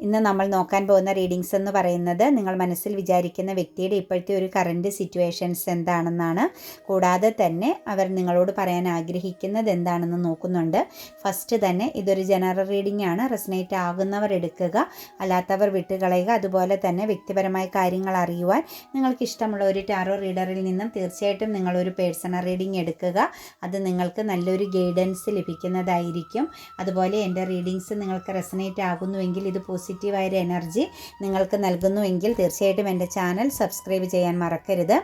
ഇന്ന് നമ്മൾ നോക്കാൻ പോകുന്ന റീഡിങ്സ് എന്ന് പറയുന്നത് നിങ്ങൾ മനസ്സിൽ വിചാരിക്കുന്ന വ്യക്തിയുടെ ഇപ്പോഴത്തെ ഒരു കറന്റ് സിറ്റുവേഷൻസ് എന്താണെന്നാണ്. കൂടാതെ തന്നെ അവർ നിങ്ങളോട് പറയാൻ ആഗ്രഹിക്കുന്നത് എന്താണെന്ന് നോക്കുന്നുണ്ട്. ഫസ്റ്റ് തന്നെ ഇതൊരു ജനറൽ റീഡിംഗ് ആണ്. റെസനേറ്റ് ആകുന്നവർ എടുക്കുക അല്ലാത്തവർ വിട്ടുകളയുക അതുപോലെ തന്നെ വ്യക്തിപരമായ കാര്യങ്ങൾ അറിയുവാൻ നിങ്ങൾക്ക് ഇഷ്ടമുള്ള ഒരു ടാറോ റീഡറിൽ നിന്നും തീർച്ചയായിട്ടും നിങ്ങളൊരു പേഴ്സണൽ റീഡിംഗ് എടുക്കുക. അത് നിങ്ങൾക്ക് നല്ലൊരു ഗൈഡൻസ് ലഭിക്കുന്നതായിരിക്കും. അതുപോലെ എന്റെ റീഡിങ്സ് നിങ്ങൾക്ക് റെസനേറ്റ് ആകുന്നുവെങ്കിൽ ഇത് പോസിറ്റീവായൊരു എനർജി നിങ്ങൾക്ക് നൽകുന്നുവെങ്കിൽ തീർച്ചയായിട്ടും എന്റെ ചാനൽ സബ്സ്ക്രൈബ് ചെയ്യാൻ മറക്കരുത്.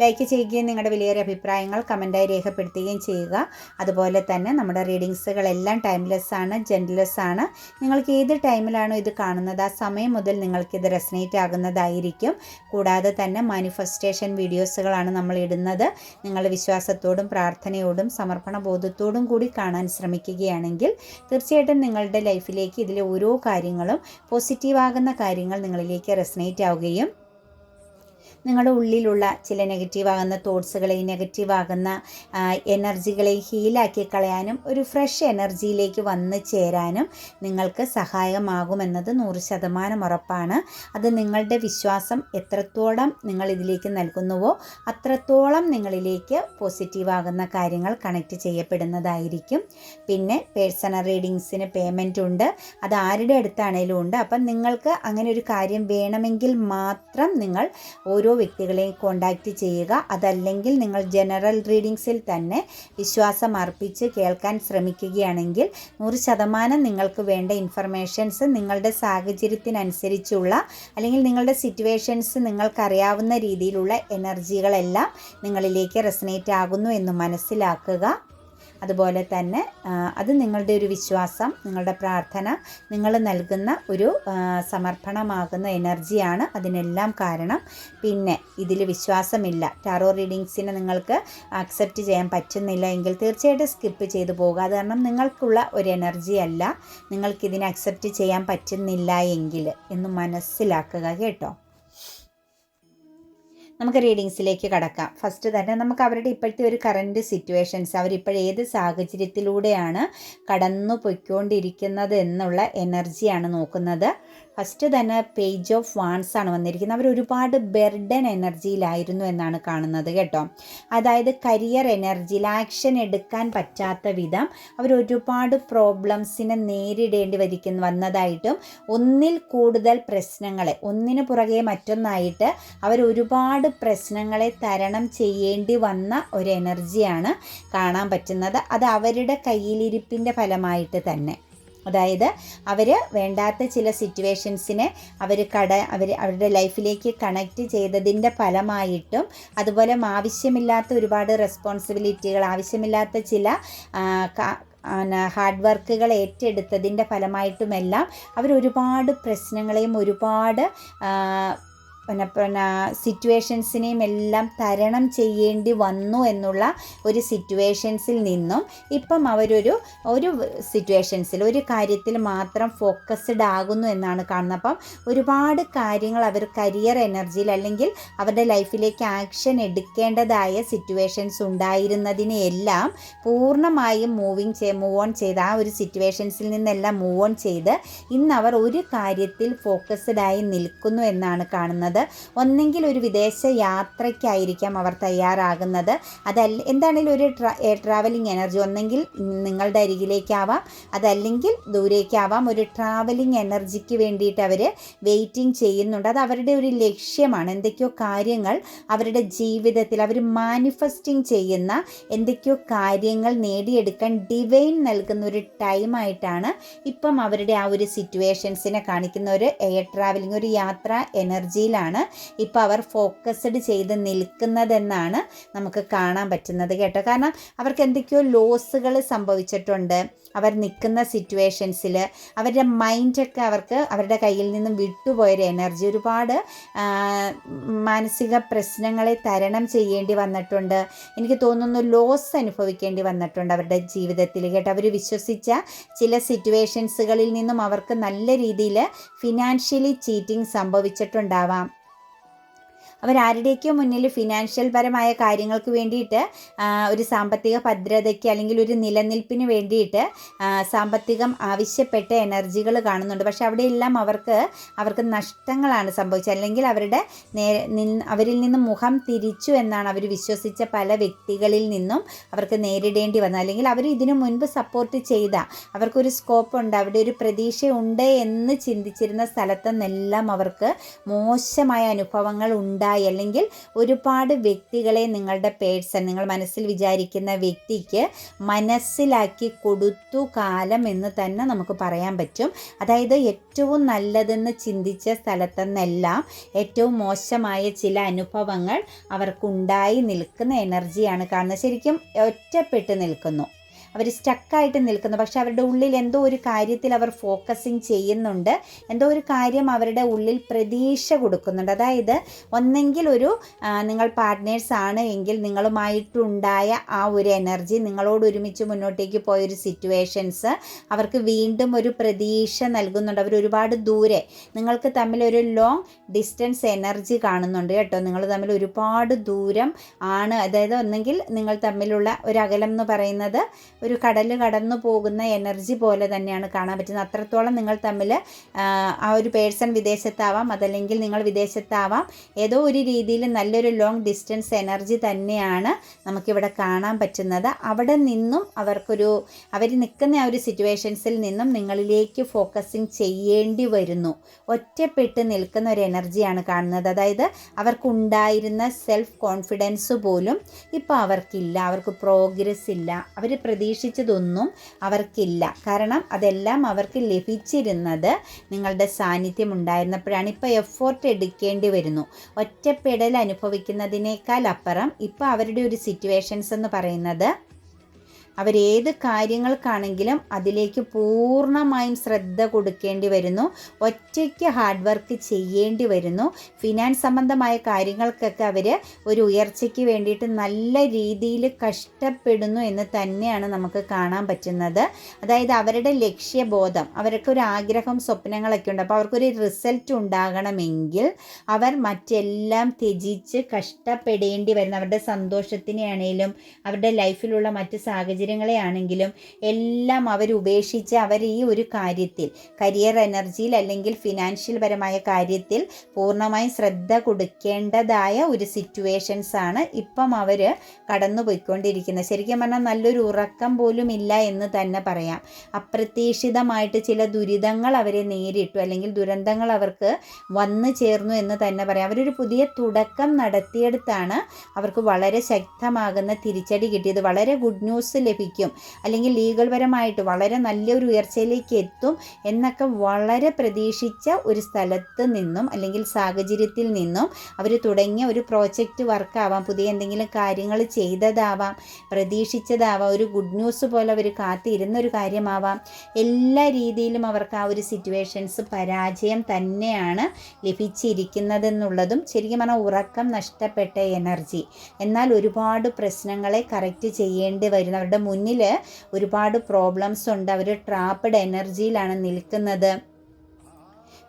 ലൈക്ക് ചെയ്യുകയും നിങ്ങളുടെ വിലയേറിയ അഭിപ്രായങ്ങൾ കമന്റായി രേഖപ്പെടുത്തുകയും ചെയ്യുക. അതുപോലെ തന്നെ നമ്മുടെ റീഡിങ്സുകളെല്ലാം ടൈംലെസ് ആണ് ജെൻലെസ് ആണ്. നിങ്ങൾക്ക് ഏത് ടൈമിലാണോ ഇത് കാണുന്നത് ആ സമയം മുതൽ നിങ്ങൾക്കിത് റെസനേറ്റ് ആകുന്നതായിരിക്കും. കൂടാതെ തന്നെ മാനിഫെസ്റ്റേഷൻ വീഡിയോസുകളാണ് നമ്മൾ ഇടുന്നത്. നിങ്ങൾ വിശ്വാസത്തോടും പ്രാർത്ഥനയോടും സമർപ്പണ ബോധത്തോടും കൂടി കാണാൻ ശ്രമിക്കുകയാണെങ്കിൽ തീർച്ചയായിട്ടും നിങ്ങളുടെ ലൈഫിലേക്ക് ഇതിലെ ഓരോ കാര്യങ്ങളും പോസിറ്റീവാകുന്ന കാര്യങ്ങൾ നിങ്ങളിലേക്ക് റെസനേറ്റ് ആവുകയും നിങ്ങളുടെ ഉള്ളിലുള്ള ചില നെഗറ്റീവ് നെഗറ്റീവാകുന്ന തോട്ട്സുകളെ നെഗറ്റീവാകുന്ന എനർജികളെ ഹീലാക്കി കളയാനും ഒരു ഫ്രഷ് എനർജിയിലേക്ക് വന്ന് ചേരാനും നിങ്ങൾക്ക് സഹായകമാകുമെന്നത് നൂറ് ശതമാനം ഉറപ്പാണ്. അത് നിങ്ങളുടെ വിശ്വാസം എത്രത്തോളം നിങ്ങൾ ഇതിലേക്ക് നൽകുന്നുവോ അത്രത്തോളം നിങ്ങളിലേക്ക് പോസിറ്റീവാകുന്ന കാര്യങ്ങൾ കണക്റ്റ് ചെയ്യപ്പെടുന്നതായിരിക്കും. പിന്നെ പേഴ്സണൽ റീഡിങ്സിന് പേയ്മെന്റ് ഉണ്ട്. അത് ആരുടെ അടുത്താണേലും ഉണ്ട്. അപ്പം നിങ്ങൾക്ക് അങ്ങനെ ഒരു കാര്യം വേണമെങ്കിൽ മാത്രം നിങ്ങൾ ഓരോ വ്യക്തികളെയും കോണ്ടാക്റ്റ് ചെയ്യുക. അതല്ലെങ്കിൽ നിങ്ങൾ ജനറൽ റീഡിങ്സിൽ തന്നെ വിശ്വാസം അർപ്പിച്ച് കേൾക്കാൻ ശ്രമിക്കുകയാണെങ്കിൽ നൂറ് ശതമാനം നിങ്ങൾക്ക് വേണ്ട ഇൻഫർമേഷൻസ് നിങ്ങളുടെ സാഹചര്യത്തിനനുസരിച്ചുള്ള അല്ലെങ്കിൽ നിങ്ങളുടെ സിറ്റുവേഷൻസ് നിങ്ങൾക്കറിയാവുന്ന രീതിയിലുള്ള എനർജികളെല്ലാം നിങ്ങളിലേക്ക് റെസനേറ്റ് ആകുന്നു എന്ന് മനസ്സിലാക്കുക. അതുപോലെ തന്നെ അത് നിങ്ങളുടെ ഒരു വിശ്വാസം നിങ്ങളുടെ പ്രാർത്ഥന നിങ്ങൾ നൽകുന്ന ഒരു സമർപ്പണമാകുന്ന എനർജിയാണ് അതിനെല്ലാം കാരണം. പിന്നെ ഇതിൽ വിശ്വാസമില്ല. ടാറോ റീഡിങ്സിനെ നിങ്ങൾക്ക് അക്സെപ്റ്റ് ചെയ്യാൻ പറ്റുന്നില്ല എങ്കിൽ തീർച്ചയായിട്ടും സ്കിപ്പ് ചെയ്തു പോകുക അത് കാരണം നിങ്ങൾക്കുള്ള ഒരു എനർജി അല്ല. നിങ്ങൾക്കിതിനെ അക്സെപ്റ്റ് ചെയ്യാൻ പറ്റുന്നില്ല എങ്കിൽ എന്ന് മനസ്സിലാക്കുക കേട്ടോ. നമുക്ക് റീഡിങ്സിലേക്ക് കടക്കാം. ഫസ്റ്റ് തന്നെ നമുക്ക് അവരുടെ ഇപ്പോഴത്തെ ഒരു കറന്റ് സിറ്റുവേഷൻസ് അവരിപ്പോഴേത് സാഹചര്യത്തിലൂടെയാണ് കടന്നു പൊയ്ക്കൊണ്ടിരിക്കുന്നത് എന്നുള്ള എനർജിയാണ് നോക്കുന്നത്. ഫസ്റ്റ് തന്നെ പേജ് ഓഫ് വാൺസ് ആണ് വന്നിരിക്കുന്നത്. അവർ ഒരുപാട് ബെർഡൻ എനർജിയിലായിരുന്നു എന്നാണ് കാണുന്നത് കേട്ടോ. അതായത് കരിയർ എനർജിയിൽ ആക്ഷൻ എടുക്കാൻ പറ്റാത്ത വിധം അവർ ഒരുപാട് പ്രോബ്ലംസിനെ നേരിടേണ്ടി വരിക്കുന്ന വന്നതായിട്ടും ഒന്നിൽ കൂടുതൽ പ്രശ്നങ്ങളെ ഒന്നിന് പുറകെ മറ്റൊന്നായിട്ട് അവർ ഒരുപാട് പ്രശ്നങ്ങളെ തരണം ചെയ്യേണ്ടി വന്ന ഒരു എനർജിയാണ് കാണാൻ പറ്റുന്നത്. അത് അവരുടെ കയ്യിലിരിപ്പിന്റെ ഫലമായിട്ട് തന്നെ. അതായത് അവർ വേണ്ടാത്ത ചില സിറ്റുവേഷൻസിനെ അവർ കട അവർ അവരുടെ ലൈഫിലേക്ക് കണക്റ്റ് ചെയ്തതിന്റെ ഫലമായിട്ടും അതുപോലെ ആവശ്യമില്ലാത്ത ഒരുപാട് റെസ്പോൺസിബിലിറ്റികൾ ആവശ്യമില്ലാത്ത ചില ഹാർഡ് വർക്കുകൾ ഏറ്റെടുത്തതിന്റെ ഫലമായിട്ടുമെല്ലാം അവർ ഒരുപാട് പ്രശ്നങ്ങളെയും ഒരുപാട് പിന്നെ പിന്നെ സിറ്റുവേഷൻസിനെയും എല്ലാം തരണം ചെയ്യേണ്ടി വന്നു എന്നുള്ള ഒരു സിറ്റുവേഷൻസിൽ നിന്നും ഇപ്പം അവരൊരു ഒരു സിറ്റുവേഷൻസിൽ ഒരു കാര്യത്തിൽ മാത്രം ഫോക്കസ്ഡ് ആകുന്നു എന്നാണ് കാണുന്നത്. അപ്പം ഒരുപാട് കാര്യങ്ങൾ അവർ കരിയർ എനർജിയിൽ അല്ലെങ്കിൽ അവരുടെ ലൈഫിലേക്ക് ആക്ഷൻ എടുക്കേണ്ടതായ സിറ്റുവേഷൻസ് ഉണ്ടായിരുന്നതിനെ എല്ലാം പൂർണമായും മൂവിങ് ചെയ് മൂവ് ഓൺ ചെയ്ത് ആ ഒരു സിറ്റുവേഷൻസിൽ നിന്നെല്ലാം മൂവ് ഓൺ ചെയ്ത് ഇന്ന് അവർ ഒരു കാര്യത്തിൽ ഫോക്കസ്ഡ് ആയി നിൽക്കുന്നു എന്നാണ് കാണുന്നത്. ഒന്നെങ്കിൽ ഒരു വിദേശ യാത്രയ്ക്കായിരിക്കാം അവർ തയ്യാറാകുന്നത്. അതല്ല എന്താണെങ്കിലും ഒരു ട്രാവലിംഗ് എനർജി ഒന്നെങ്കിൽ നിങ്ങളുടെ അരികിലേക്കാവാം. അതല്ലെങ്കിൽ ദൂരേക്കാവാം. ഒരു ട്രാവലിംഗ് എനർജിക്ക് വേണ്ടിയിട്ട് അവർ വെയിറ്റിംഗ് ചെയ്യുന്നുണ്ട്. അത് അവരുടെ ഒരു ലക്ഷ്യമാണ്. എന്തൊക്കെയോ കാര്യങ്ങൾ അവരുടെ ജീവിതത്തിൽ അവർ മാനിഫെസ്റ്റിംഗ് ചെയ്യുന്ന എന്തൊക്കെയോ കാര്യങ്ങൾ നേടിയെടുക്കാൻ ഡിവൈൻ നൽകുന്ന ഒരു ടൈമായിട്ടാണ് ഇപ്പം അവരുടെ ആ ഒരു സിറ്റുവേഷൻസിനെ കാണിക്കുന്ന ഒരു എയർ ട്രാവലിംഗ് ഒരു യാത്ര എനർജിയിലാണ് ഇപ്പോൾ അവർ ഫോക്കസ്ഡ് ചെയ്ത് നിൽക്കുന്നതെന്നാണ് നമുക്ക് കാണാൻ പറ്റുന്നത് കേട്ടോ. കാരണം അവർക്ക് എന്തൊക്കെയോ ലോസുകൾ സംഭവിച്ചിട്ടുണ്ട്. അവർ നിൽക്കുന്ന സിറ്റുവേഷൻസിൽ അവരുടെ മൈൻഡൊക്കെ അവർക്ക് അവരുടെ കയ്യിൽ നിന്നും വിട്ടുപോയൊരു എനർജി ഒരുപാട് മാനസിക പ്രശ്നങ്ങളെ തരണം ചെയ്യേണ്ടി വന്നിട്ടുണ്ട്. എനിക്ക് തോന്നുന്നു ലോസ് അനുഭവിക്കേണ്ടി വന്നിട്ടുണ്ട് അവരുടെ ജീവിതത്തിൽ കേട്ടോ. അവർ വിശ്വസിച്ച ചില സിറ്റുവേഷൻസുകളിൽ നിന്നും അവർക്ക് നല്ല രീതിയിൽ ഫിനാൻഷ്യലി ചീറ്റിംഗ് സംഭവിച്ചിട്ടുണ്ടാവാം. അവരാരുടെയൊക്കെയോ മുന്നിൽ ഫിനാൻഷ്യൽ പരമായ കാര്യങ്ങൾക്ക് വേണ്ടിയിട്ട് ഒരു സാമ്പത്തിക ഭദ്രതയ്ക്ക് അല്ലെങ്കിൽ ഒരു നിലനിൽപ്പിന് വേണ്ടിയിട്ട് സാമ്പത്തികം ആവശ്യപ്പെട്ട എനർജികൾ കാണുന്നുണ്ട്. പക്ഷെ അവിടെയെല്ലാം അവർക്ക് അവർക്ക് നഷ്ടങ്ങളാണ് സംഭവിച്ചത്. അല്ലെങ്കിൽ അവരുടെ നേരെ അവരിൽ നിന്ന് മുഖം തിരിച്ചു എന്നാണ് അവർ വിശ്വസിച്ച പല വ്യക്തികളിൽ നിന്നും അവർക്ക് നേരിടേണ്ടി വന്നത്. അല്ലെങ്കിൽ അവർ ഇതിനു മുൻപ് സപ്പോർട്ട് ചെയ്ത അവർക്കൊരു സ്കോപ്പ് ഉണ്ട് അവിടെ ഒരു പ്രതീക്ഷയുണ്ട് എന്ന് ചിന്തിച്ചിരുന്ന സ്ഥലത്തു നിന്നെല്ലാം അവർക്ക് മോശമായ അനുഭവങ്ങൾ ഉണ്ടായി. അല്ലെങ്കിൽ ഒരുപാട് വ്യക്തികളെ നിങ്ങളുടെ പേഴ്സൺ നിങ്ങൾ മനസ്സിൽ വിചാരിക്കുന്ന വ്യക്തിക്ക് മനസ്സിലാക്കി കൊടുത്തു കാലം എന്ന് തന്നെ നമുക്ക് പറയാൻ പറ്റും. അതായത് ഏറ്റവും നല്ലതെന്ന് ചിന്തിച്ച സ്ഥലത്തെന്നെല്ലാം ഏറ്റവും മോശമായ ചില അനുഭവങ്ങൾ അവർക്കുണ്ടായി നിൽക്കുന്ന എനർജിയാണ് കാണുന്നത്. ശരിക്കും ഒറ്റപ്പെട്ട് നിൽക്കുന്നു. അവർ സ്റ്റക്കായിട്ട് നിൽക്കുന്നു. പക്ഷെ അവരുടെ ഉള്ളിൽ എന്തോ ഒരു കാര്യത്തിൽ അവർ ഫോക്കസിങ് ചെയ്യുന്നുണ്ട്. എന്തോ ഒരു കാര്യം അവരുടെ ഉള്ളിൽ പ്രതീക്ഷ കൊടുക്കുന്നുണ്ട്. അതായത് ഒന്നെങ്കിൽ ഒരു നിങ്ങൾ പാർട്ട്നേഴ്സ് ആണ് എങ്കിൽ നിങ്ങളുമായിട്ടുണ്ടായ ആ ഒരു എനർജി നിങ്ങളോട് ഒരുമിച്ച് മുന്നോട്ടേക്ക് പോയൊരു സിറ്റുവേഷൻസ് അവർക്ക് വീണ്ടും ഒരു പ്രതീക്ഷ നൽകുന്നുണ്ട്. അവർ ഒരുപാട് ദൂരെ നിങ്ങൾക്ക് തമ്മിൽ ഒരു ലോങ് ഡിസ്റ്റൻസ് എനർജി കാണുന്നുണ്ട് കേട്ടോ. നിങ്ങൾ തമ്മിൽ ഒരുപാട് ദൂരം ആണ്. അതായത് ഒന്നെങ്കിൽ നിങ്ങൾ തമ്മിലുള്ള ഒരു അകലം എന്ന് പറയുന്നത് ഒരു കടൽ കടന്നു പോകുന്ന എനർജി പോലെ തന്നെയാണ് കാണാൻ പറ്റുന്നത്. അത്രത്തോളം നിങ്ങൾ തമ്മിൽ ആ, ഒരു പേഴ്സൺ വിദേശത്താവാം അതല്ലെങ്കിൽ നിങ്ങൾ വിദേശത്താവാം. ഏതോ ഒരു രീതിയിൽ നല്ലൊരു ലോങ് ഡിസ്റ്റൻസ് എനർജി തന്നെയാണ് നമുക്കിവിടെ കാണാൻ പറ്റുന്നത്. അവിടെ നിന്നും അവർക്കൊരു അവർ നിൽക്കുന്ന ആ ഒരു സിറ്റുവേഷൻസിൽ നിന്നും നിങ്ങളിലേക്ക് ഫോക്കസിങ് ചെയ്യേണ്ടി വരുന്നു. ഒറ്റപ്പെട്ട് നിൽക്കുന്ന ഒരു എനർജിയാണ് കാണുന്നത്. അതായത് അവർക്കുണ്ടായിരുന്ന സെൽഫ് കോൺഫിഡൻസ് പോലും ഇപ്പോൾ അവർക്കില്ല. അവർക്ക് പ്രോഗ്രസ് ഇല്ല. അവർ പ്രതീക്ഷിച്ചതൊന്നും അവർക്കില്ല. കാരണം അതെല്ലാം അവർക്ക് ലഭിച്ചിരുന്നത് നിങ്ങളുടെ സാന്നിധ്യം ഉണ്ടായിരുന്നപ്പോഴാണ് ഇപ്പോൾ എഫോർട്ട് എടുക്കേണ്ടി വരുന്നു. ഒറ്റപ്പെടൽ അനുഭവിക്കുന്നതിനേക്കാൾ അപ്പുറം ഇപ്പോൾ അവരുടെ ഒരു സിറ്റുവേഷൻസ് എന്ന് പറയുന്നത് അവരേത് കാര്യങ്ങൾക്കാണെങ്കിലും അതിലേക്ക് പൂർണമായും ശ്രദ്ധ കൊടുക്കേണ്ടി വരുന്നു. ഒറ്റയ്ക്ക് ഹാർഡ് വർക്ക് ചെയ്യേണ്ടി വരുന്നു. ഫിനാൻസ് സംബന്ധമായ കാര്യങ്ങൾക്കൊക്കെ അവർ ഒരു ഉയർച്ചയ്ക്ക് വേണ്ടിയിട്ട് നല്ല രീതിയിൽ കഷ്ടപ്പെടുന്നു എന്ന് തന്നെയാണ് നമുക്ക് കാണാൻ പറ്റുന്നത്. അതായത് അവരുടെ ലക്ഷ്യബോധം അവർക്ക് ഒരു ആഗ്രഹം സ്വപ്നങ്ങളൊക്കെ ഉണ്ട്. അപ്പോൾ അവർക്കൊരു റിസൾട്ട് ഉണ്ടാകണമെങ്കിൽ അവർ മറ്റെല്ലാം ത്യജിച്ച് കഷ്ടപ്പെടേണ്ടി വരുന്നു. അവരുടെ സന്തോഷത്തിനെയാണേലും അവരുടെ ലൈഫിലുള്ള മറ്റ് സാഹചര്യങ്ങളെ ആണെങ്കിലും എല്ലാം അവർ ഉപേക്ഷിച്ച് അവർ ഈ ഒരു കാര്യത്തിൽ കരിയർ എനർജിയിൽ അല്ലെങ്കിൽ ഫിനാൻഷ്യൽ പരമായ കാര്യത്തിൽ പൂർണമായും ശ്രദ്ധ കൊടുക്കേണ്ടതായ ഒരു സിറ്റുവേഷൻസ് ആണ് ഇപ്പം അവർ കടന്നു പോയിക്കൊണ്ടിരിക്കുന്നത് ശരിക്കും പറഞ്ഞാൽ നല്ലൊരു ഉറക്കം പോലും ഇല്ല എന്ന് തന്നെ പറയാം. അപ്രതീക്ഷിതമായിട്ട് ചില ദുരിതങ്ങൾ അവരെ നേരിട്ടു അല്ലെങ്കിൽ ദുരന്തങ്ങൾ അവർക്ക് വന്നു ചേർന്നു എന്ന് തന്നെ പറയാം. അവരൊരു പുതിയ തുടക്കം നടത്തിയെടുത്താണ് അവർക്ക് വളരെ ശക്തമാകുന്ന തിരിച്ചടി കിട്ടിയത്. വളരെ ഗുഡ് ന്യൂസ് ലഭിക്കും. അല്ലെങ്കിൽ ലീഗൽ പരമായിട്ട് വളരെ നല്ലൊരു ഉയർച്ചയിലേക്ക് എത്തും എന്നൊക്കെ വളരെ പ്രതീക്ഷിച്ച ഒരു സ്ഥലത്ത് നിന്നും അല്ലെങ്കിൽ സാഹചര്യത്തിൽ നിന്നും അവർ തുടങ്ങിയ ഒരു പ്രോജക്റ്റ് വർക്കാവാം. പുതിയ എന്തെങ്കിലും കാര്യങ്ങൾ ചെയ്തതാവാം. പ്രതീക്ഷിച്ചതാവാം. ഒരു ഗുഡ് ന്യൂസ് പോലെ അവർ കാത്തിരുന്ന ഒരു കാര്യമാവാം. എല്ലാ രീതിയിലും അവർക്ക് ആ ഒരു സിറ്റുവേഷൻസ് പരാജയം തന്നെയാണ് ലഭിച്ചിരിക്കുന്നതെന്നുള്ളതും ശരിക്കും പറഞ്ഞാൽ ഉറക്കം നഷ്ടപ്പെട്ട എനർജി എന്നാൽ ഒരുപാട് പ്രശ്നങ്ങളെ കറക്റ്റ് ചെയ്യേണ്ടി വരുന്ന മുന്നിൽ ഒരുപാട് പ്രോബ്ലംസ് ഉണ്ട്. അവർ ട്രാപ്പഡ് എനർജിയിലാണ് നിൽക്കുന്നത്.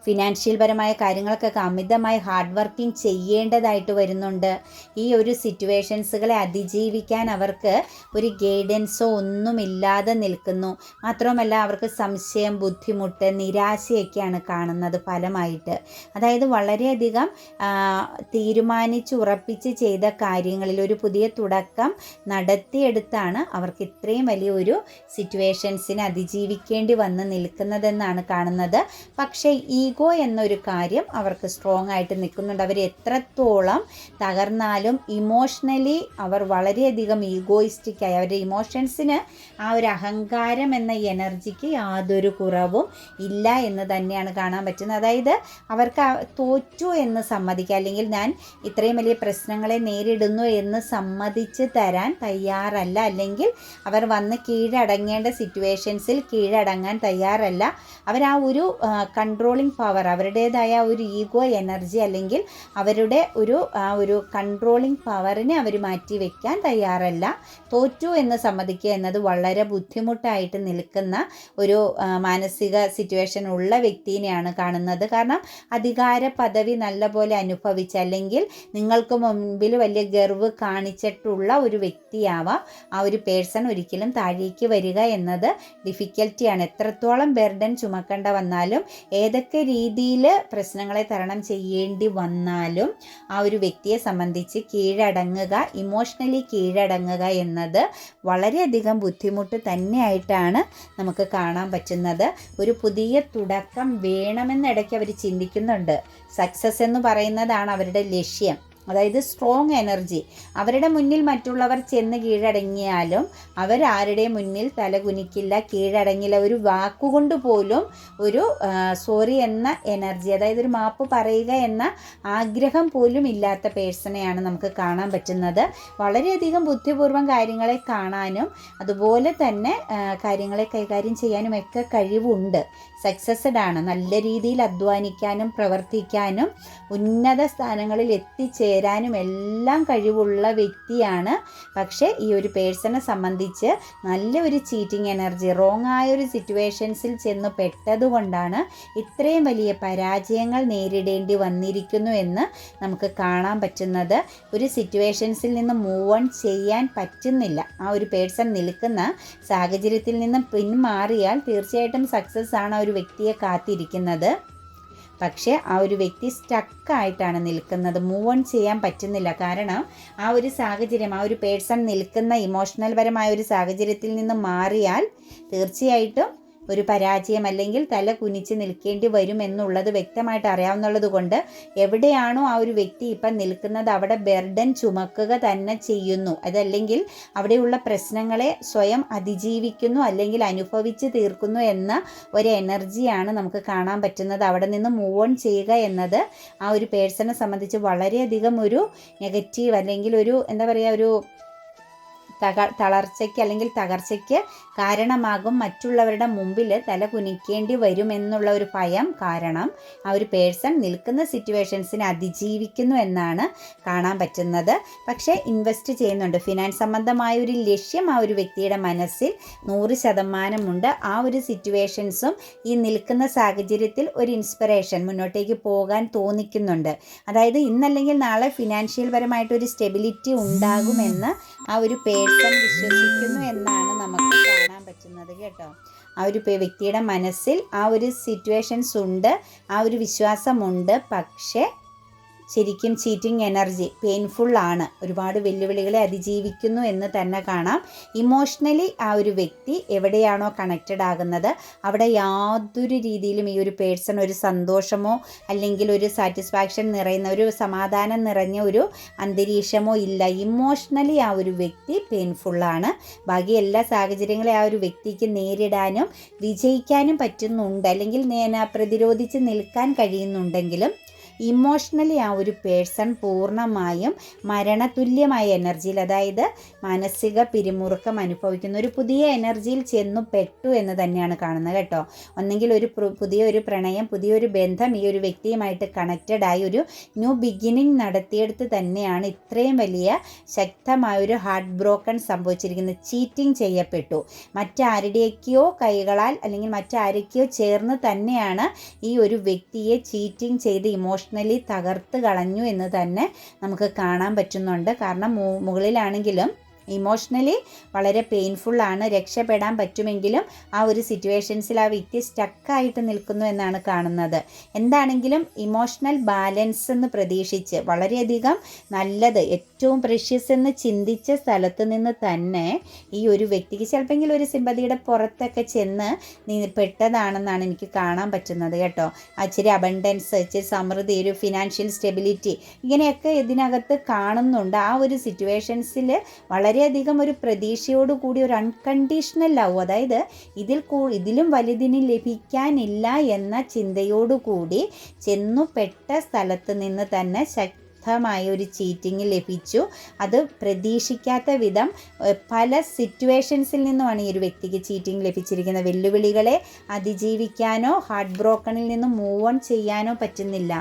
ഫിനാൻഷ്യൽ പരമായ കാര്യങ്ങൾക്കൊക്കെ അമിതമായി ഹാർഡ് വർക്കിംഗ് ചെയ്യേണ്ടതായിട്ട് വരുന്നുണ്ട്. ഈ ഒരു സിറ്റുവേഷൻസുകളെ അതിജീവിക്കാൻ അവർക്ക് ഒരു ഗൈഡൻസോ ഒന്നുമില്ലാതെ നിൽക്കുന്നു. മാത്രമല്ല അവർക്ക് സംശയം ബുദ്ധിമുട്ട് നിരാശയൊക്കെയാണ് കാണുന്നത് ഫലമായിട്ട്. അതായത് വളരെയധികം തീരുമാനിച്ച് ഉറപ്പിച്ച് ചെയ്ത കാര്യങ്ങളിൽ ഒരു പുതിയ തുടക്കം നടത്തിയെടുത്താണ് അവർക്ക് ഇത്രയും വലിയൊരു സിറ്റുവേഷൻസിനെ അതിജീവിക്കേണ്ടി വന്ന് നിൽക്കുന്നതെന്നാണ് കാണുന്നത്. പക്ഷേ ഈഗോ എന്നൊരു കാര്യം അവർക്ക് സ്ട്രോങ് ആയിട്ട് നിൽക്കുന്നുണ്ട്. അവർ എത്രത്തോളം തകർന്നാലും ഇമോഷണലി അവർ വളരെയധികം ഈഗോയിസ്റ്റിക്കായി അവരുടെ ഇമോഷൻസിന് ആ ഒരു അഹങ്കാരം എന്ന എനർജിക്ക് യാതൊരു കുറവും ഇല്ല എന്ന് തന്നെയാണ് കാണാൻ പറ്റുന്നത്. അതായത് അവർക്ക് തോറ്റു എന്ന് സമ്മതിക്കുക അല്ലെങ്കിൽ ഞാൻ ഇത്രയും വലിയ പ്രശ്നങ്ങളെ നേരിടുന്നു എന്ന് സമ്മതിച്ച് തരാൻ തയ്യാറല്ല അല്ലെങ്കിൽ അവർ വന്ന് കീഴടങ്ങേണ്ട സിറ്റുവേഷൻസിൽ കീഴടങ്ങാൻ തയ്യാറല്ല. അവർ ആ ഒരു കൺട്രോളിങ് പവർ അവരുടേതായ ഒരു ഈഗോ എനർജി അല്ലെങ്കിൽ അവരുടെ ഒരു ഒരു കൺട്രോളിങ് പവറിനെ അവർ മാറ്റി വെക്കാൻ തയ്യാറല്ല. തോറ്റു എന്ന് സമ്മതിക്കുക എന്നത് വളരെ ബുദ്ധിമുട്ടായിട്ട് നിൽക്കുന്ന ഒരു മാനസിക സിറ്റുവേഷൻ ഉള്ള വ്യക്തിനെയാണ് കാണുന്നത്. കാരണം അധികാര പദവി നല്ലപോലെ അനുഭവിച്ച് അല്ലെങ്കിൽ നിങ്ങൾക്ക് മുൻപിൽ വലിയ ഗർവ് കാണിച്ചിട്ടുള്ള ഒരു വ്യക്തിയാവാം ആ ഒരു പേഴ്സൺ ഒരിക്കലും താഴേക്ക് വരിക എന്നത് ഡിഫിക്കൽറ്റിയാണ് എത്രത്തോളം ബെർഡൻ ചുമക്കേണ്ട വന്നാലും ഏതൊക്കെ രീതിയിൽ പ്രശ്നങ്ങളെ തരണം ചെയ്യേണ്ടി വന്നാലും ആ ഒരു വ്യക്തിയെ സംബന്ധിച്ച് കീഴടങ്ങുക ഇമോഷണലി കീഴടങ്ങുക എന്നത് വളരെയധികം ബുദ്ധിമുട്ട് തന്നെയായിട്ടാണ് നമുക്ക് കാണാൻ പറ്റുന്നത്. ഒരു പുതിയ തുടക്കം വേണമെന്നിടയ്ക്ക് അവർ ചിന്തിക്കുന്നുണ്ട്. സക്സസ് എന്ന് പറയുന്നതാണ് അവരുടെ ലക്ഷ്യം. അതായത് സ്ട്രോങ് എനർജി അവരുടെ മുന്നിൽ മറ്റുള്ളവർ ചെന്ന് കീഴടങ്ങിയാലും അവരാരുടെ മുന്നിൽ തലകുനിക്കില്ല കീഴടങ്ങില്ല. ഒരു വാക്കുകൊണ്ട് പോലും ഒരു സോറി എന്ന എനർജി അതായത് ഒരു മാപ്പ് പറയുക എന്ന ആഗ്രഹം പോലും ഇല്ലാത്ത പേഴ്സണെയാണ് നമുക്ക് കാണാൻ പറ്റുന്നത്. വളരെയധികം ബുദ്ധിപൂർവം കാര്യങ്ങളെ കാണാനും അതുപോലെ തന്നെ കാര്യങ്ങളെ കൈകാര്യം ചെയ്യാനും ഒക്കെ കഴിവുണ്ട്. സക്സസ്ഡ് ആണ്. നല്ല രീതിയിൽ അധ്വാനിക്കാനും പ്രവർത്തിക്കാനും ഉന്നത സ്ഥാനങ്ങളിൽ എത്തിച്ചേരാനും എല്ലാം കഴിവുള്ള വ്യക്തിയാണ്. പക്ഷേ ഈ ഒരു പേഴ്സണെ സംബന്ധിച്ച് നല്ല ഒരു ചീറ്റിംഗ് എനർജി റോങ് ആയ ഒരു സിറ്റുവേഷൻസിൽ ചെന്ന് പെട്ടതുകൊണ്ടാണ് ഇത്രയും വലിയ പരാജയങ്ങൾ നേരിടേണ്ടി വന്നിരിക്കുന്നു എന്ന് നമുക്ക് കാണാൻ പറ്റുന്നത്. ഒരു സിറ്റുവേഷൻസിൽ നിന്ന് മൂവ് ഓൺ ചെയ്യാൻ പറ്റുന്നില്ല. ആ ഒരു പേഴ്സൺ നിൽക്കുന്ന സാഹചര്യത്തിൽ നിന്ന് പിന്മാറിയാൽ തീർച്ചയായിട്ടും സക്സസ് ആണ് ആ ഒരു വ്യക്തിയെ കാത്തിരിക്കുന്നത്. പക്ഷേ ആ ഒരു വ്യക്തി സ്റ്റക്കായിട്ടാണ് നിൽക്കുന്നത്. മൂവ് ഓൺ ചെയ്യാൻ പറ്റുന്നില്ല. കാരണം ആ ഒരു സാഹചര്യം ആ ഒരു പേഴ്സൺ നിൽക്കുന്ന ഇമോഷണൽ പരമായ ഒരു സാഹചര്യത്തിൽ നിന്ന് മാറിയാൽ തീർച്ചയായിട്ടും ഒരു പരാജയം അല്ലെങ്കിൽ തല കുനിച്ച് നിൽക്കേണ്ടി വരും എന്നുള്ളത് വ്യക്തമായിട്ട് അറിയാവുന്നുള്ളത് കൊണ്ട് എവിടെയാണോ ആ ഒരു വ്യക്തി ഇപ്പം നിൽക്കുന്നത് അവിടെ ബെർഡൻ ചുമക്കുക തന്നെ ചെയ്യുന്നു. അതല്ലെങ്കിൽ അവിടെയുള്ള പ്രശ്നങ്ങളെ സ്വയം അതിജീവിക്കുന്നു അല്ലെങ്കിൽ അനുഭവിച്ച് തീർക്കുന്നു എന്ന ഒരു എനർജിയാണ് നമുക്ക് കാണാൻ പറ്റുന്നത്. അവിടെ നിന്ന് മൂവ് ഓൺ ചെയ്യുക എന്നത് ആ ഒരു പേഴ്സണെ സംബന്ധിച്ച് വളരെയധികം ഒരു നെഗറ്റീവ് അല്ലെങ്കിൽ ഒരു എന്താ പറയുക ഒരു തക തളർച്ചയ്ക്ക് അല്ലെങ്കിൽ തകർച്ചയ്ക്ക് കാരണമാകും. മറ്റുള്ളവരുടെ മുമ്പിൽ തല കുനിക്കേണ്ടി വരുമെന്നുള്ള ഒരു ഭയം കാരണം ആ ഒരു പേഴ്സൺ നിൽക്കുന്ന സിറ്റുവേഷൻസിനെ അതിജീവിക്കുന്നു എന്നാണ് കാണാൻ പറ്റുന്നത്. പക്ഷേ ഇൻവെസ്റ്റ് ചെയ്യുന്നുണ്ട്. ഫിനാൻസ് സംബന്ധമായ ഒരു ലക്ഷ്യം ആ ഒരു വ്യക്തിയുടെ മനസ്സിൽ നൂറ് ശതമാനമുണ്ട്. ആ ഒരു സിറ്റുവേഷൻസും ഈ നിൽക്കുന്ന സാഹചര്യത്തിൽ ഒരു ഇൻസ്പിറേഷൻ മുന്നോട്ടേക്ക് പോകാൻ തോന്നിക്കുന്നുണ്ട്. അതായത് ഇന്നല്ലെങ്കിൽ നാളെ ഫിനാൻഷ്യൽ പരമായിട്ട് ഒരു സ്റ്റെബിലിറ്റി ഉണ്ടാകുമെന്ന് ആ ഒരു പേഴ്സൺ വിശ്വസിക്കുന്നു എന്നാണ് നമുക്ക് കാണാൻ പറ്റുന്നത് കേട്ടോ. ആ ഒരു വ്യക്തിയുടെ മനസ്സിൽ ആ ഒരു സിറ്റുവേഷൻസ് ഉണ്ട് ആ ഒരു വിശ്വാസമുണ്ട്. പക്ഷേ ശരിക്കും ചീറ്റിംഗ് എനർജി പെയിൻഫുൾ ആണ്. ഒരുപാട് വെല്ലുവിളികളെ അതിജീവിക്കുന്നു എന്ന് തന്നെ കാണാം. ഇമോഷണലി ആ ഒരു വ്യക്തി എവിടെയാണോ കണക്റ്റഡ് ആകുന്നത് അവിടെ യാതൊരു രീതിയിലും ഈ ഒരു പേഴ്സൺ ഒരു സന്തോഷമോ അല്ലെങ്കിൽ ഒരു സാറ്റിസ്ഫാക്ഷൻ നിറയുന്ന ഒരു സമാധാനം നിറഞ്ഞ ഒരു അന്തരീക്ഷമോ ഇല്ല. ഇമോഷണലി ആ ഒരു വ്യക്തി പെയിൻഫുള്ളാണ് ബാക്കി എല്ലാ സാഹചര്യങ്ങളെ ആ ഒരു വ്യക്തിക്ക് നേരിടാനും വിജയിക്കാനും പറ്റുന്നുണ്ട്. അല്ലെങ്കിൽ പ്രതിരോധിച്ച് നിൽക്കാൻ കഴിയുന്നുണ്ടെങ്കിലും ഇമോഷണലി ആ ഒരു പേഴ്സൺ പൂർണമായും മരണതുല്യമായ എനർജിയിൽ അതായത് മാനസിക പിരിമുറുക്കം അനുഭവിക്കുന്ന ഒരു പുതിയ എനർജിയിൽ ചെന്നു പെട്ടു എന്ന് തന്നെയാണ് കാണുന്നത് കേട്ടോ. ഒന്നെങ്കിൽ ഒരു പുതിയ ഒരു പ്രണയം പുതിയൊരു ബന്ധം ഈ ഒരു വ്യക്തിയുമായിട്ട് കണക്റ്റഡ് ആയി ഒരു ന്യൂ ബിഗിനിങ് നടത്തിയെടുത്ത് തന്നെയാണ് ഇത്രയും വലിയ ശക്തമായ ഒരു ഹാർട്ട് ബ്രോക്കൺ സംഭവിച്ചിരിക്കുന്നത്. ചീറ്റിംഗ് ചെയ്യപ്പെട്ടു. മറ്റാരുടെയൊക്കെയോ കൈകളാൽ അല്ലെങ്കിൽ മറ്റാരൊക്കെയോ ചേർന്ന് തന്നെയാണ് ഈ ഒരു വ്യക്തിയെ ചീറ്റിംഗ് ചെയ്ത് ഇമോഷണലി തകർത്ത് കളഞ്ഞു എന്ന് തന്നെ നമുക്ക് കാണാൻ പറ്റുന്നുണ്ട്. കാരണം മുകളിലാണെങ്കിലും ഇമോഷണലി വളരെ പെയിൻഫുള്ളാണ് രക്ഷപ്പെടാൻ പറ്റുമെങ്കിലും ആ ഒരു സിറ്റുവേഷൻസിൽ ആ വ്യക്തി സ്റ്റക്കായിട്ട് നിൽക്കുന്നു എന്നാണ് കാണുന്നത്. എന്താണെങ്കിലും ഇമോഷണൽ ബാലൻസ് എന്ന് പ്രതീക്ഷിച്ച് വളരെയധികം നല്ലത് ഏറ്റവും പ്രഷ്യസ് എന്ന് ചിന്തിച്ച സ്ഥലത്ത് നിന്ന് തന്നെ ഈ ഒരു വ്യക്തിക്ക് ചിലപ്പോൾ ഒരു സിമ്പതിയുടെ പുറത്തൊക്കെ ചെന്ന് പെട്ടതാണെന്നാണ് എനിക്ക് കാണാൻ പറ്റുന്നത് കേട്ടോ. അച്ചിരി അബണ്ടൻസ് ഇച്ചിരി സമൃദ്ധി ഒരു ഫിനാൻഷ്യൽ സ്റ്റെബിലിറ്റി ഇങ്ങനെയൊക്കെ ഇതിനകത്ത് കാണുന്നുണ്ട്. ആ ഒരു സിറ്റുവേഷൻസിൽ വളരെയധികം ഒരു പ്രതീക്ഷയോട് കൂടി ഒരു അൺകണ്ടീഷണൽ ലവ് അതായത് ഇതിൽ കൂ ഇതിലും വലുതിന് ലഭിക്കാനില്ല എന്ന ചിന്തയോടുകൂടി ചെന്നു പെട്ട സ്ഥലത്ത് നിന്ന് തന്നെ ശക്തി ശക്തമായ ഒരു ചീറ്റിംഗ് ലഭിച്ചു. അത് പ്രതീക്ഷിക്കാത്ത വിധം പല സിറ്റുവേഷൻസിൽ നിന്നുമാണ് ഈ ഒരു വ്യക്തിക്ക് ചീറ്റിംഗ് ലഭിച്ചിരിക്കുന്നത്. വെല്ലുവിളികളെ അതിജീവിക്കാനോ ഹാർട്ട് ബ്രോക്കണിൽ നിന്ന് മൂവ് ഓൺ ചെയ്യാനോ പറ്റുന്നില്ല.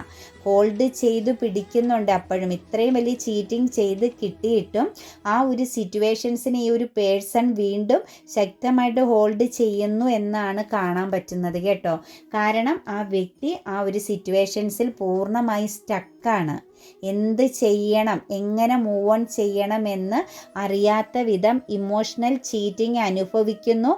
ഹോൾഡ് ചെയ്ത് പിടിക്കുന്നുണ്ട് അപ്പോഴും. ഇത്രയും വലിയ ചീറ്റിംഗ് ചെയ്ത് കിട്ടിയിട്ടും ആ ഒരു സിറ്റുവേഷൻസിനെ ഈ ഒരു പേഴ്സൺ വീണ്ടും ശക്തമായിട്ട് ഹോൾഡ് ചെയ്യുന്നു എന്നാണ് കാണാൻ പറ്റുന്നത് കേട്ടോ. കാരണം ആ വ്യക്തി ആ ഒരു സിറ്റുവേഷൻസിൽ പൂർണമായി സ്റ്റക്കാണ് എന്ത് ചെയ്യണം എങ്ങനെ മൂവ് ഓൺ ചെയ്യണമെന്ന് അറിയാത്ത വിധം ഇമോഷണൽ ചീറ്റിംഗ് അനുഭവിക്കുന്നു.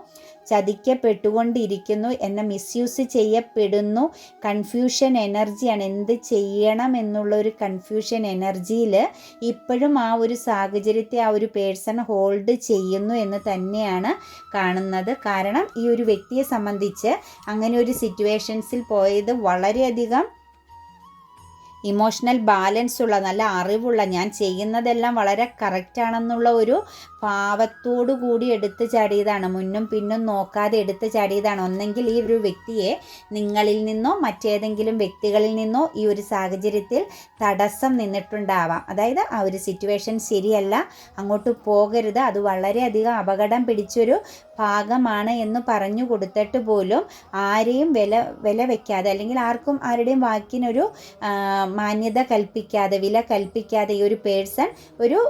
ചതിക്കപ്പെട്ടുകൊണ്ടിരിക്കുന്നു എന്നെ മിസ്യൂസ് ചെയ്യപ്പെടുന്നു. കൺഫ്യൂഷൻ എനർജിയാണ് എന്ത് ചെയ്യണം എന്നുള്ള ഒരു കൺഫ്യൂഷൻ എനർജിയിൽ ഇപ്പോഴും ആ ഒരു സാഹചര്യത്തെ ആ ഒരു പേഴ്സൺ ഹോൾഡ് ചെയ്യുന്നു എന്ന് തന്നെയാണ് കാണുന്നത്. കാരണം ഈ ഒരു വ്യക്തിയെ സംബന്ധിച്ച് അങ്ങനെ ഒരു സിറ്റുവേഷൻസിൽ പോയത് വളരെയധികം ഇമോഷണൽ ബാലൻസ് ഉള്ള നല്ല അറിവുള്ള ഞാൻ ചെയ്യുന്നതെല്ലാം വളരെ കറക്റ്റാണെന്നുള്ള ഒരു പാവത്തോടു കൂടി എടുത്തു ചാടിയതാണ്. മുന്നും പിന്നും നോക്കാതെ എടുത്ത് ചാടിയതാണ്. ഒന്നെങ്കിൽ ഈ ഒരു വ്യക്തിയെ നിങ്ങളിൽ നിന്നോ മറ്റേതെങ്കിലും വ്യക്തികളിൽ നിന്നോ ഈ ഒരു സാഹചര്യത്തിൽ തടസ്സം നിന്നിട്ടുണ്ടാവാം. അതായത് ആ ഒരു സിറ്റുവേഷൻ ശരിയല്ല അങ്ങോട്ട് പോകരുത് അത് വളരെയധികം അപകടം പിടിച്ചൊരു ഭാഗമാണ് എന്ന് പറഞ്ഞു കൊടുത്തിട്ട് പോലും ആരെയും വില വില വെക്കാതെ അല്ലെങ്കിൽ ആർക്കും ആരുടെയും വാക്കിനൊരു മാന്യത കൽപ്പിക്കാതെ വില കൽപ്പിക്കാതെ ഈ ഒരു പേഴ്സൺ ഒരു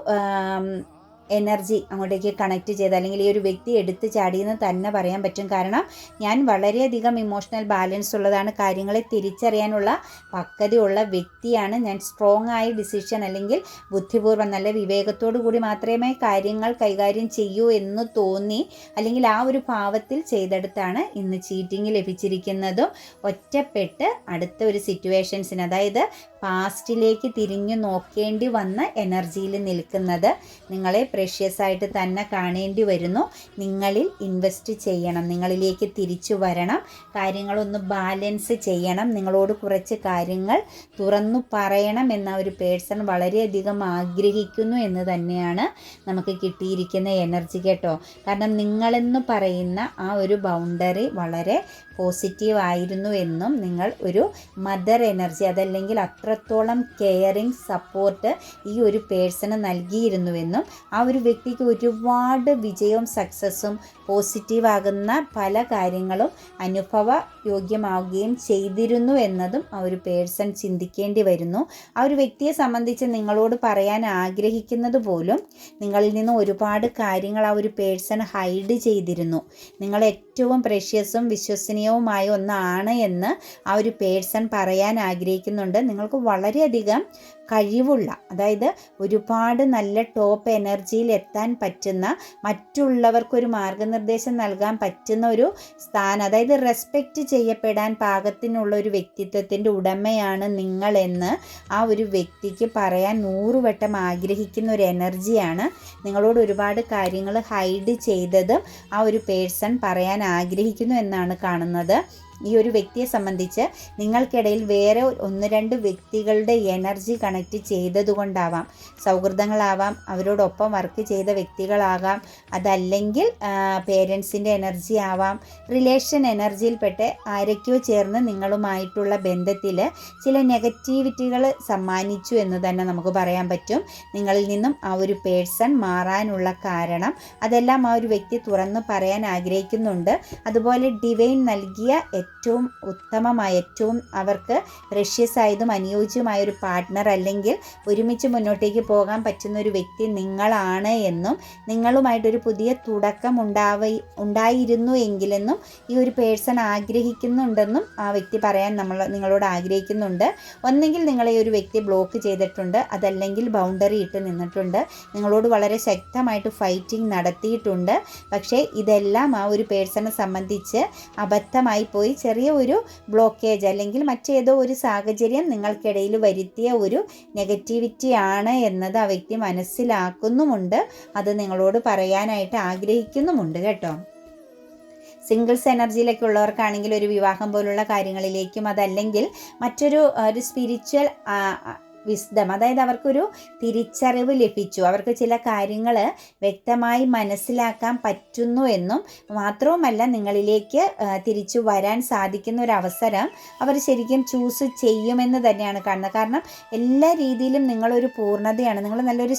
എനർജി അങ്ങോട്ടേക്ക് കണക്ട് ചെയ്ത് അല്ലെങ്കിൽ ഈ ഒരു വ്യക്തി എടുത്ത് ചാടിയെന്ന് തന്നെ പറയാൻ പറ്റും. കാരണം ഞാൻ വളരെയധികം ഇമോഷണൽ ബാലൻസ് ഉള്ളതാണ് കാര്യങ്ങളെ തിരിച്ചറിയാനുള്ള പക്വതയുള്ള വ്യക്തിയാണ് ഞാൻ. സ്ട്രോങ് ആയ ഡിസിഷൻ അല്ലെങ്കിൽ ബുദ്ധിപൂർവം നല്ല വിവേകത്തോടു കൂടി മാത്രമേ കാര്യങ്ങൾ കൈകാര്യം ചെയ്യൂ എന്ന് തോന്നി അല്ലെങ്കിൽ ആ ഒരു ഭാവത്തിൽ ചെയ്തെടുത്താണ് ഇന്ന് ചീറ്റിംഗ് ലഭിച്ചിരിക്കുന്നതും. ഒറ്റപ്പെട്ട് അടുത്ത ഒരു സിറ്റുവേഷൻസിന് അതായത് പാസ്റ്റിലേക്ക് തിരിഞ്ഞു നോക്കേണ്ടി വന്ന എനർജിയിൽ നിൽക്കുന്നത് നിങ്ങളെ പ്രഷ്യസ് ആയിട്ട് തന്നെ കാണേണ്ടി വരുന്നു. നിങ്ങളിൽ ഇൻവെസ്റ്റ് ചെയ്യണം. നിങ്ങളിലേക്ക് തിരിച്ചു വരണം. കാര്യങ്ങളൊന്ന് ബാലൻസ് ചെയ്യണം. നിങ്ങളോട് കുറച്ച് കാര്യങ്ങൾ തുറന്നു പറയണം എന്ന ഒരു പേഴ്സൺ വളരെയധികം ആഗ്രഹിക്കുന്നു എന്ന് തന്നെയാണ് നമുക്ക് കിട്ടിയിരിക്കുന്ന എനർജി കേട്ടോ. കാരണം നിങ്ങളെന്ന് പറയുന്ന ആ ഒരു ബൗണ്ടറി വളരെ പോസിറ്റീവ് ആയിരുന്നു എന്നും നിങ്ങൾ ഒരു മദർ എനർജി അതല്ലെങ്കിൽ അത്രത്തോളം കെയറിങ് സപ്പോർട്ട് ഈ ഒരു പേഴ്സണ് നൽകിയിരുന്നുവെന്നും ആ ഒരു വ്യക്തിക്ക് ഒരുപാട് വിജയവും സക്സസ്സും പോസിറ്റീവാകുന്ന പല കാര്യങ്ങളും അനുഭവ യോഗ്യമാവുകയും ചെയ്തിരുന്നു എന്നതും ആ ഒരു പേഴ്സൺ ചിന്തിക്കേണ്ടി വരുന്നു. ആ ഒരു വ്യക്തിയെ സംബന്ധിച്ച് നിങ്ങളോട് പറയാൻ ആഗ്രഹിക്കുന്നത് പോലും നിങ്ങളിൽ നിന്ന് ഒരുപാട് കാര്യങ്ങൾ ആ ഒരു പേഴ്സൺ ഹൈഡ് ചെയ്തിരുന്നു. നിങ്ങൾ ഏറ്റവും പ്രഷ്യസും വിശ്വസനീയവുമായ ഒന്നാണ് എന്ന് ആ ഒരു പേഴ്സൺ പറയാൻ ആഗ്രഹിക്കുന്നുണ്ട്. നിങ്ങൾക്ക് വളരെയധികം കഴിവുള്ള അതായത് ഒരുപാട് നല്ല ടോപ്പ് എനർജിയിൽ എത്താൻ പറ്റുന്ന മറ്റുള്ളവർക്കൊരു മാർഗനിർദ്ദേശം നൽകാൻ പറ്റുന്ന ഒരു സ്ഥാനം അതായത് റെസ്പെക്റ്റ് ചെയ്യപ്പെടാൻ പാകത്തിനുള്ള ഒരു വ്യക്തിത്വത്തിന്റെ ഉടമയാണ് നിങ്ങളെന്ന് ആ ഒരു വ്യക്തിക്ക് പറയാൻ നൂറുവട്ടം ആഗ്രഹിക്കുന്ന ഒരു എനർജിയാണ് നിങ്ങളോട് ഒരുപാട് കാര്യങ്ങൾ ഹൈഡ് ചെയ്തതും ആ ഒരു പേഴ്സൺ പറയാൻ ആഗ്രഹിക്കുന്നു എന്നാണ് കാണുന്നത്. ഈ ഒരു വ്യക്തിയെ സംബന്ധിച്ച് നിങ്ങൾക്കിടയിൽ വേറെ ഒന്ന് രണ്ട് വ്യക്തികളുടെ എനർജി കണക്റ്റ് ചെയ്തതുകൊണ്ടാവാം. സൗഹൃദങ്ങളാവാം അവരോടൊപ്പം വർക്ക് ചെയ്ത വ്യക്തികളാകാം അതല്ലെങ്കിൽ പേരൻസിന്റെ എനർജി ആവാം. റിലേഷൻ എനർജിയിൽപ്പെട്ട് ആരൊക്കെയോ ചേർന്ന് നിങ്ങളുമായിട്ടുള്ള ബന്ധത്തിൽ ചില നെഗറ്റിവിറ്റികൾ സമ്മാനിച്ചു എന്ന് തന്നെ നമുക്ക് പറയാൻ പറ്റും. നിങ്ങളിൽ നിന്നും ആ ഒരു പേഴ്സൺ മാറാനുള്ള കാരണം അതെല്ലാം ആ ഒരു വ്യക്തി തുറന്ന് പറയാൻ ആഗ്രഹിക്കുന്നുണ്ട്. അതുപോലെ ഡിവൈൻ നൽകിയ ഏറ്റവും ഉത്തമമായ ഏറ്റവും അവർക്ക് പ്രഷ്യസ് ആയതും അനുയോജ്യമായ ഒരു പാർട്ട്ണർ അല്ലെങ്കിൽ ഒരുമിച്ച് മുന്നോട്ടേക്ക് പോകാൻ പറ്റുന്ന ഒരു വ്യക്തി നിങ്ങളാണ് എന്നും നിങ്ങളുമായിട്ടൊരു പുതിയ തുടക്കം ഉണ്ടാവ ഉണ്ടായിരുന്നു എങ്കിലെന്നും ഈ ഒരു പേഴ്സൺ ആഗ്രഹിക്കുന്നുണ്ടെന്നും ആ വ്യക്തി പറയാൻ നമ്മൾ നിങ്ങളോട് ആഗ്രഹിക്കുന്നുണ്ട്. ഒന്നെങ്കിൽ നിങ്ങളെ ഒരു വ്യക്തി ബ്ലോക്ക് ചെയ്തിട്ടുണ്ട്. അതല്ലെങ്കിൽ ബൗണ്ടറി ഇട്ട് നിന്നിട്ടുണ്ട്. നിങ്ങളോട് വളരെ ശക്തമായിട്ട് ഫൈറ്റിംഗ് നടത്തിയിട്ടുണ്ട്. പക്ഷേ ഇതെല്ലാം ആ ഒരു പേഴ്സണെ സംബന്ധിച്ച് അബദ്ധമായി പോയി ചെറിയ ഒരു ബ്ലോക്കേജ് അല്ലെങ്കിൽ മറ്റേതോ ഒരു സാഹചര്യം നിങ്ങൾക്കിടയിൽ വരുത്തിയ ഒരു നെഗറ്റിവിറ്റി ആണ് എന്നത് ആ വ്യക്തി മനസ്സിലാക്കുന്നുമുണ്ട്. അത് നിങ്ങളോട് പറയാനായിട്ട് ആഗ്രഹിക്കുന്നുമുണ്ട് കേട്ടോ. സിംഗിൾസ് എനർജിയിലൊക്കെ ഉള്ളവർക്കാണെങ്കിൽ ഒരു വിവാഹം പോലുള്ള കാര്യങ്ങളിലേക്കും അതല്ലെങ്കിൽ മറ്റൊരു ഒരു സ്പിരിച്വൽ വിസ്ഡം. അതായത് അവർക്കൊരു തിരിച്ചറിവ് ലഭിച്ചു. അവർക്ക് ചില കാര്യങ്ങൾ വ്യക്തമായി മനസ്സിലാക്കാൻ പറ്റുന്നു എന്നും മാത്രവുമല്ല നിങ്ങളിലേക്ക് തിരിച്ചു വരാൻ സാധിക്കുന്ന ഒരു അവസരം അവർ ശരിക്കും ചൂസ് ചെയ്യുമെന്ന് തന്നെയാണ് കാണുന്നത്. കാരണം എല്ലാ രീതിയിലും നിങ്ങളൊരു പൂർണതയാണ്. നിങ്ങൾ നല്ലൊരു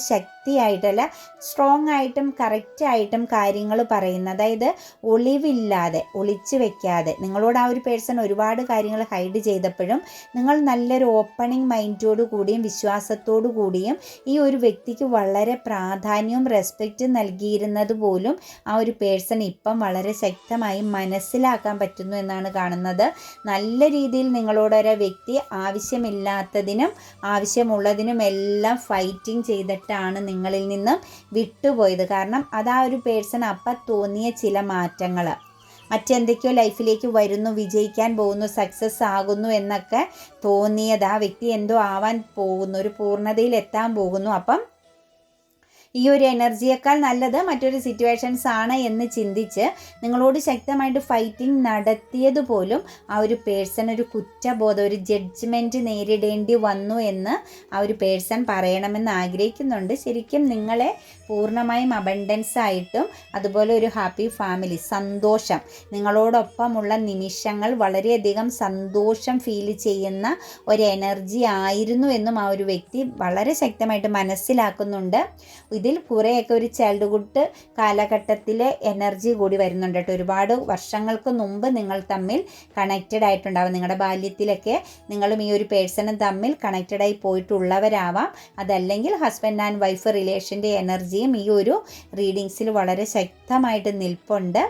ശക്തിയായിട്ടല്ല സ്ട്രോങ് ആയിട്ടും കറക്റ്റായിട്ടും കാര്യങ്ങൾ പറയുന്ന അതായത് ഒളിവില്ലാതെ ഒളിച്ചു വെക്കാതെ. നിങ്ങളോട് ആ ഒരു പേഴ്സൺ ഒരുപാട് കാര്യങ്ങൾ ഹൈഡ് ചെയ്തപ്പോഴും നിങ്ങൾ നല്ലൊരു ഓപ്പണിംഗ് മൈൻഡോട് കൂടിയും വിശ്വാസത്തോടു കൂടിയും ഈ ഒരു വ്യക്തിക്ക് വളരെ പ്രാധാന്യവും റെസ്പെക്റ്റും നൽകിയിരുന്നത് പോലും ആ ഒരു പേഴ്സൺ ഇപ്പം വളരെ ശക്തമായി മനസ്സിലാക്കാൻ പറ്റുന്നു എന്നാണ് കാണുന്നത്. നല്ല രീതിയിൽ നിങ്ങളോടൊരു വ്യക്തി ആവശ്യമില്ലാത്തതിനും ആവശ്യമുള്ളതിനും എല്ലാം ഫൈറ്റിംഗ് ചെയ്തിട്ടാണ് നിങ്ങളിൽ നിന്നും വിട്ടുപോയത്. കാരണം അത് ആ ഒരു പേഴ്സൺ അപ്പം തോന്നിയ ചില മാറ്റങ്ങൾ മറ്റെന്തൊക്കെയോ ലൈഫിലേക്ക് വരുന്നു വിജയിക്കാൻ പോകുന്നു സക്സസ് ആകുന്നു എന്നൊക്കെ തോന്നിയത് ആ വ്യക്തി എന്തോ ആവാൻ പോകുന്നു ഒരു പൂർണതയിൽ എത്താൻ പോകുന്നു. അപ്പം ഈ ഒരു എനർജിയേക്കാൾ നല്ലത് മറ്റൊരു സിറ്റുവേഷൻസ് ആണ് എന്ന് ചിന്തിച്ച് നിങ്ങളോട് ശക്തമായിട്ട് ഫൈറ്റിംഗ് നടത്തിയത് പോലും ആ ഒരു പേഴ്സൺ ഒരു കുറ്റബോധം ഒരു ജഡ്ജ്മെന്റ് നേരിടേണ്ടി വന്നു എന്ന് ആ ഒരു പേഴ്സൺ പറയണമെന്ന് ആഗ്രഹിക്കുന്നുണ്ട്. ശരിക്കും നിങ്ങളെ പൂർണമായും അബണ്ടൻസ് ആയിട്ടും അതുപോലെ ഒരു ഹാപ്പി ഫാമിലി സന്തോഷം നിങ്ങളോടൊപ്പമുള്ള നിമിഷങ്ങൾ വളരെയധികം സന്തോഷം ഫീൽ ചെയ്യുന്ന ഒരു എനർജി ആയിരുന്നു എന്നും ആ ഒരു വ്യക്തി വളരെ ശക്തമായിട്ട് മനസ്സിലാക്കുന്നുണ്ട്. ഇതിൽ കുറേയൊക്കെ ഒരു ചൈൽഡ്ഹുഡ് കാലഘട്ടത്തിലെ എനർജി കൂടി വരുന്നുണ്ട് കേട്ടോ. ഒരുപാട് വർഷങ്ങൾക്ക് മുമ്പ് നിങ്ങൾ തമ്മിൽ കണക്റ്റഡ് ആയിട്ടുണ്ടാവും. നിങ്ങളുടെ ബാല്യത്തിലൊക്കെ നിങ്ങളും ഈ ഒരു പേഴ്സണും തമ്മിൽ കണക്റ്റഡ് ആയി പോയിട്ടുള്ളവരാവാം. അതല്ലെങ്കിൽ ഹസ്ബൻഡ് ആൻഡ് വൈഫ് റിലേഷന്റെ എനർജിയും ഈ ഒരു റീഡിങ്സിൽ വളരെ ശക്തമായിട്ട് നിൽപ്പുണ്ട്.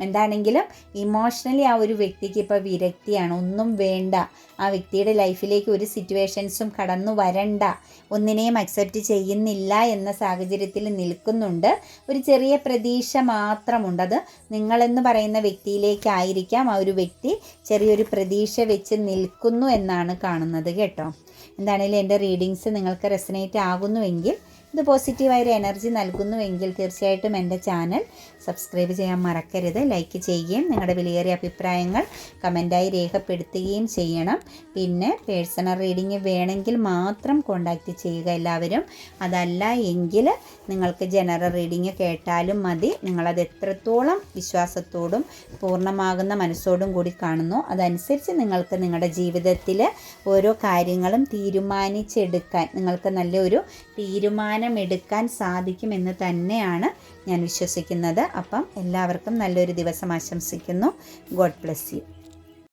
എന്താണെങ്കിലും ഇമോഷണലി ആ ഒരു വ്യക്തിക്ക് ഇപ്പോൾ വിരക്തിയാണ്. ഒന്നും വേണ്ട. ആ വ്യക്തിയുടെ ലൈഫിലേക്ക് ഒരു സിറ്റുവേഷൻസും കടന്നു വരണ്ട. ഒന്നിനെയും അക്സെപ്റ്റ് ചെയ്യുന്നില്ല എന്ന സാഹചര്യത്തിൽ നിൽക്കുന്നുണ്ട്. ഒരു ചെറിയ പ്രതീക്ഷ മാത്രമുണ്ട്. അത് നിങ്ങളെന്ന് പറയുന്ന വ്യക്തിയിലേക്കായിരിക്കാം ആ ഒരു വ്യക്തി ചെറിയൊരു പ്രതീക്ഷ വെച്ച് നിൽക്കുന്നു എന്നാണ് കാണുന്നത് കേട്ടോ. എന്താണെങ്കിലും എന്റെ റീഡിങ്സ് നിങ്ങൾക്ക് റെസനേറ്റ് ആകുന്നുവെങ്കിൽ ഇത് പോസിറ്റീവായൊരു എനർജി നൽകുന്നുവെങ്കിൽ തീർച്ചയായിട്ടും എന്റെ ചാനൽ സബ്സ്ക്രൈബ് ചെയ്യാൻ മറക്കരുത് ലൈക്ക് ചെയ്യുകയും നിങ്ങളുടെ വിലയേറിയ അഭിപ്രായങ്ങൾ കമന്റായി രേഖപ്പെടുത്തുകയും ചെയ്യണം. പിന്നെ പേഴ്സണൽ റീഡിങ് വേണമെങ്കിൽ മാത്രം കോണ്ടാക്റ്റ് ചെയ്യുക എല്ലാവരും. അതല്ല എങ്കിൽ നിങ്ങൾക്ക് ജനറൽ റീഡിങ് കേട്ടാലും മതി. നിങ്ങളത് എത്രത്തോളം വിശ്വാസത്തോടും പൂർണമാകുന്ന മനസ്സോടും കൂടി കാണുന്നു. അതനുസരിച്ച് നിങ്ങൾക്ക് നിങ്ങളുടെ ജീവിതത്തിൽ ഓരോ കാര്യങ്ങളും തീരുമാനിച്ചെടുക്കാൻ നിങ്ങൾക്ക് നല്ലൊരു തീരുമാനമെടുക്കാൻ സാധിക്കുമെന്ന് തന്നെയാണ് ഞാൻ വിശ്വസിക്കുന്നത്. അപ്പം എല്ലാവർക്കും നല്ലൊരു ദിവസം ആശംസിക്കുന്നു. God bless you.